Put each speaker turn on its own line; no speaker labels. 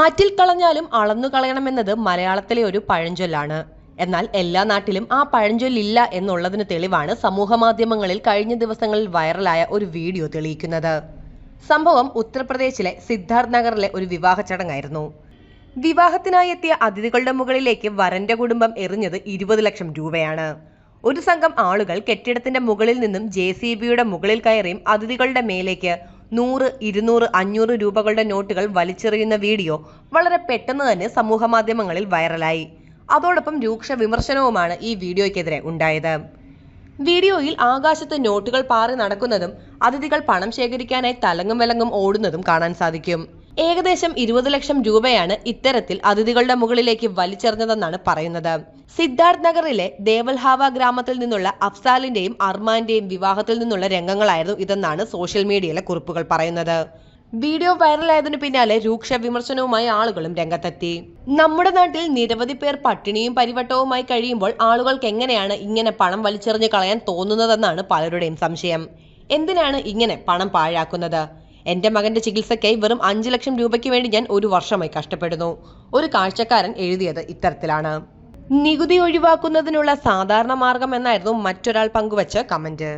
ആറ്റിൽ കളഞ്ഞാലും അളന്നു കളയണമെന്നത് മലയാളത്തിലെ ഒരു പഴഞ്ചൊല്ലാണ്. എന്നാൽ എല്ലാ നാട്ടിലും ആ പഴഞ്ചൊല്ലില്ല എന്നുള്ളതിന് തെളിവാണ് സമൂഹമാധ്യമങ്ങളിൽ കഴിഞ്ഞ ദിവസങ്ങളിൽ വൈറലായ ഒരു വീഡിയോ തെളിയിക്കുന്നത്. സംഭവം ഉത്തർപ്രദേശിലെ സിദ്ധാർത്ഥ് നഗറിലെ ഒരു വിവാഹ ചടങ്ങായിരുന്നു. വിവാഹത്തിനായി എത്തിയ അതിഥികളുടെ മുകളിലേക്ക് വരന്റെ കുടുംബം എറിഞ്ഞത് ഇരുപത് ലക്ഷം രൂപയാണ്. ഒരു സംഘം ആളുകൾ കെട്ടിടത്തിന്റെ മുകളിൽ നിന്നും ജെ മുകളിൽ കയറിയും അതിഥികളുടെ മേലേക്ക് നൂറ് ഇരുന്നൂറ് അഞ്ഞൂറ് രൂപകളുടെ നോട്ടുകൾ വലിച്ചെറിയുന്ന വീഡിയോ വളരെ പെട്ടെന്ന് തന്നെ സമൂഹ മാധ്യമങ്ങളിൽ വൈറലായി. അതോടൊപ്പം രൂക്ഷ വിമർശനവുമാണ് ഈ വീഡിയോയ്ക്കെതിരെ ഉണ്ടായത്. വീഡിയോയിൽ ആകാശത്ത് നോട്ടുകൾ പാറി നടക്കുന്നതും അതിഥികൾ പണം ശേഖരിക്കാനായി തലങ്ങും വിലങ്ങും ഓടുന്നതും കാണാൻ സാധിക്കും. ഏകദേശം ഇരുപത് ലക്ഷം രൂപയാണ് ഇത്തരത്തിൽ അതിഥികളുടെ മുകളിലേക്ക് വലിച്ചെറിഞ്ഞതെന്നാണ് പറയുന്നത്. സിദ്ധാർത്ഥ് നഗറിലെ ദേവൽഹാവ ഗ്രാമത്തിൽ നിന്നുള്ള അഫ്സാലിന്റെയും അർമാന്റെയും വിവാഹത്തിൽ നിന്നുള്ള രംഗങ്ങളായിരുന്നു ഇതെന്നാണ് സോഷ്യൽ മീഡിയയിലെ കുറിപ്പുകൾ പറയുന്നത്. വീഡിയോ വൈറലായതിനു പിന്നാലെ രൂക്ഷ വിമർശനവുമായി ആളുകളും രംഗത്തെത്തി. നമ്മുടെ നാട്ടിൽ നിരവധി പേർ പട്ടിണിയും പരിവട്ടവുമായി കഴിയുമ്പോൾ ആളുകൾക്ക് എങ്ങനെയാണ് ഇങ്ങനെ പണം വലിച്ചെറിഞ്ഞ് കളയാൻ തോന്നുന്നതെന്നാണ് പലരുടെയും സംശയം. എന്തിനാണ് ഇങ്ങനെ പണം പാഴാക്കുന്നത്? എന്റെ മകന്റെ ചികിത്സയ്ക്കായി വെറും അഞ്ചു ലക്ഷം രൂപയ്ക്ക് വേണ്ടി ഞാൻ ഒരു വർഷമായി കഷ്ടപ്പെടുന്നു. ഒരു കാഴ്ചക്കാരൻ എഴുതിയത് ഇത്തരത്തിലാണ്. നികുതി ഒഴിവാക്കുന്നതിനുള്ള സാധാരണ മാർഗം എന്നായിരുന്നു മറ്റൊരാൾ പങ്കുവച്ച കമന്റ്.